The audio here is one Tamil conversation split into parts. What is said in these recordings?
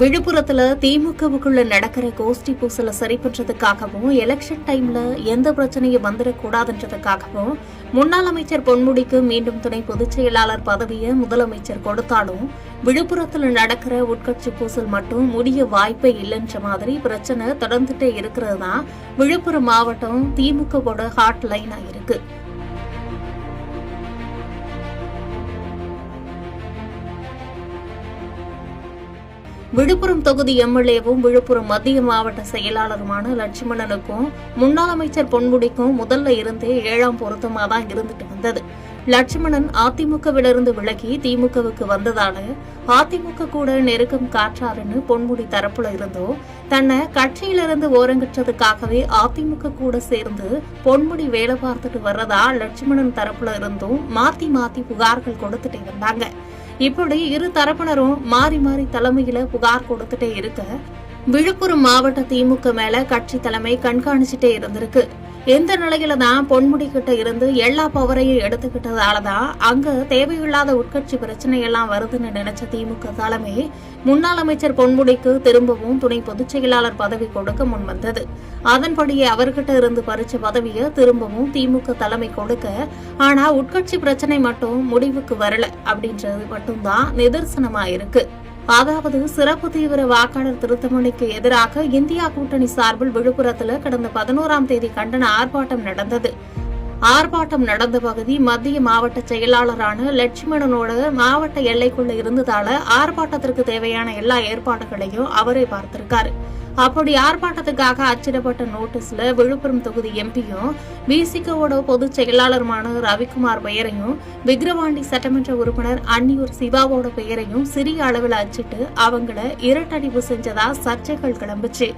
விழுப்புரத்துல திமுகவுக்குள்ள நடக்கிற கோஷ்டி பூசலை சரி பண்றதுக்காகவும் எலெக்ஷன் டைம்ல எந்த பிரச்சனையும் வந்துடக்கூடாதுன்றதுக்காகவும் முன்னாள் அமைச்சர் பொன்முடிக்கு மீண்டும் துணை பொதுச் செயலாளர் பதவியை முதலமைச்சர் கொடுத்தாலும் விழுப்புரத்துல நடக்கிற உட்கட்சி பூசல் மட்டும் முடிய வாய்ப்பே இல்லைன்ற மாதிரி பிரச்சனை தொடர்ந்துட்டே இருக்கிறது தான் விழுப்புரம் மாவட்டம் திமுகவோட ஹாட் லைனா இருக்கு. விழுப்புரம் தொகுதி எம்எல்ஏவும் விழுப்புரம் மத்திய மாவட்ட செயலாளருமான லட்சுமணனுக்கும் முன்னாள் அமைச்சர் பொன்முடிக்கும் முதல்ல இருந்தே ஏழாம் பொருத்தமா தான் இருந்துட்டு வந்தது. லட்சுமணன் அதிமுகவிலிருந்து விலகி திமுகவுக்கு வந்ததால அதிமுக கூட நெருக்கம் காற்றாருன்னு பொன்முடி தரப்புல இருந்தோ தன்னை கட்சியிலிருந்து ஓரங்கற்றதுக்காகவே அதிமுக கூட சேர்ந்து பொன்முடி வேலை பார்த்துட்டு வர்றதா லட்சுமணன் தரப்புல இருந்தும் மாத்தி மாத்தி புகார்கள் கொடுத்துட்டே வந்தாங்க. இப்படி இரு தரப்பினரும் மாறி மாறி தலைமையில புகார் கொடுத்துட்டே இருக்க விழுப்புரம் மாவட்ட திமுக மேல கட்சி தலைமை கண்காணிச்சுட்டே இருந்திருக்கு. எந்த நிலையில தான் பொன்முடி கிட்ட இருந்து எல்லா பவரையும் எடுத்துக்கிட்டதால தான் அங்க தேவையில்லாத உட்கட்சி பிரச்சனை எல்லாம் வருதுன்னு நினைச்ச திமுக தலைமை முன்னாள் அமைச்சர் பொன்முடிக்கு திரும்பவும் துணை பொதுச் செயலாளர் பதவி கொடுக்க முன்வந்தது அதன்படியே அவர்கிட்ட இருந்து பறிச்ச பதவியை திரும்பவும் திமுக தலைமை கொடுக்க ஆனா உட்கட்சி பிரச்சனை மட்டும் முடிவுக்கு வரல அப்படின்றது மட்டும்தான் நிதர்சனமா இருக்கு அதாவது சிறப்பு தீவிர வாக்காளர் திருத்தமணிக்கு எதிராக இந்தியா கூட்டணி சார்பில் விழுப்புரத்துல கடந்த பதினோராம் தேதி கண்டன ஆர்ப்பாட்டம் நடந்தது. ஆர்ப்பாட்டம் நடந்த பகுதி மத்திய மாவட்ட செயலாளரான லட்சுமணனோட மாவட்ட எல்லைக்குள்ள இருந்ததால ஆர்ப்பாட்டத்திற்கு தேவையான எல்லா ஏற்பாடுகளையும் அவரே பார்த்திருக்காரு. அப்படி ஆர்ப்பாட்டத்துக்காக அச்சிடப்பட்ட நோட்டீஸ்ல விழுப்புரம் தொகுதி எம்பியும் விசிகோட பொதுச் செயலாளருமான ரவிக்குமார் பெயரையும் விக்ரவாண்டி சட்டமன்ற உறுப்பினர் அன்னியூர் சிவாவோட பெயரையும் சிறிய அளவில் அச்சிட்டு அவங்கள இரட்டடிப்பு செஞ்சதா சர்ச்சைகள் கிளம்புச்சு.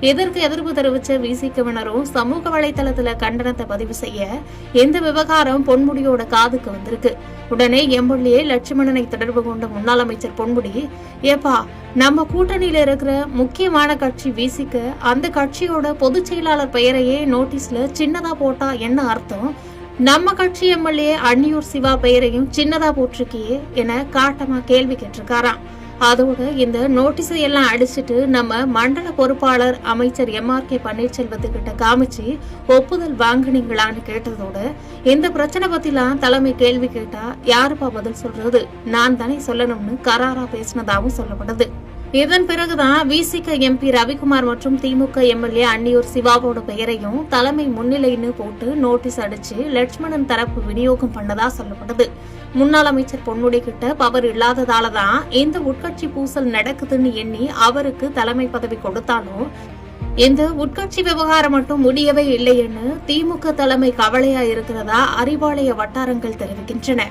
இதற்கு எதிர்ப்பு தெரிவிச்ச விசிகவினரும் சமூக வலைதளத்துல கண்டனத்தை பதிவு செய்ய இந்த விவகாரம் பொன்முடியோட காதுக்கு வந்திருக்கு? உடனே எம்எல்ஏ லட்சுமணனை தொடர்பு கொண்ட முன்னாள் அமைச்சர் பொன்முடி ஏப்பா நம்ம கூட்டணியில இருக்கிற முக்கியமான கட்சி விசிக்க அந்த கட்சியோட பொதுச் செயலாளர் பெயரையே நோட்டீஸ்ல சின்னதா போட்டா என்ன அர்த்தம்? நம்ம கட்சி எம்எல்ஏ அன்னியூர் சிவா பெயரையும் சின்னதா போட்டிருக்கியே என காட்டமா கேள்வி கேட்டிருக்காராம். அதோட இந்த நோட்டீஸை எல்லாம் அடிச்சுட்டு நம்ம மண்டல பொறுப்பாளர் அமைச்சர் எம் ஆர் கே பன்னீர்செல்வத்துக்கிட்ட காமிச்சு ஒப்புதல் வாங்குனீங்களான்னு கேட்டதோட இந்த பிரச்சனை பத்திலாம் தலைமை கேள்வி கேட்டா யாருப்பா பதில் சொல்றது? நான் தானே சொல்லணும்னு கராரா பேசினதாகவும் சொல்லப்படுது. இதன் பிறகுதான் விசிக எம்பி ரவிக்குமார் மற்றும் திமுக எம்எல்ஏ அன்னியூர் சிவாவோட பெயரையும் தலைமை முன்னிலைன்னு போட்டு நோட்டீஸ் அடிச்சு லட்சுமணன் தரப்பு விநியோகம் பண்ணதா சொல்லப்பட்டது. முன்னாள் அமைச்சர் பொன்முடி கிட்ட பவர் இல்லாததால தான் இந்த உட்கட்சி பூசல் நடக்குதுன்னு எண்ணி அவருக்கு தலைமை பதவி கொடுத்தாலும் இந்த உட்கட்சி விவகாரம் மட்டும் முடியவே இல்லைன்னு திமுக தலைமை கவலையா இருக்கிறதா அறிவாலய வட்டாரங்கள் தெரிவிக்கின்றன.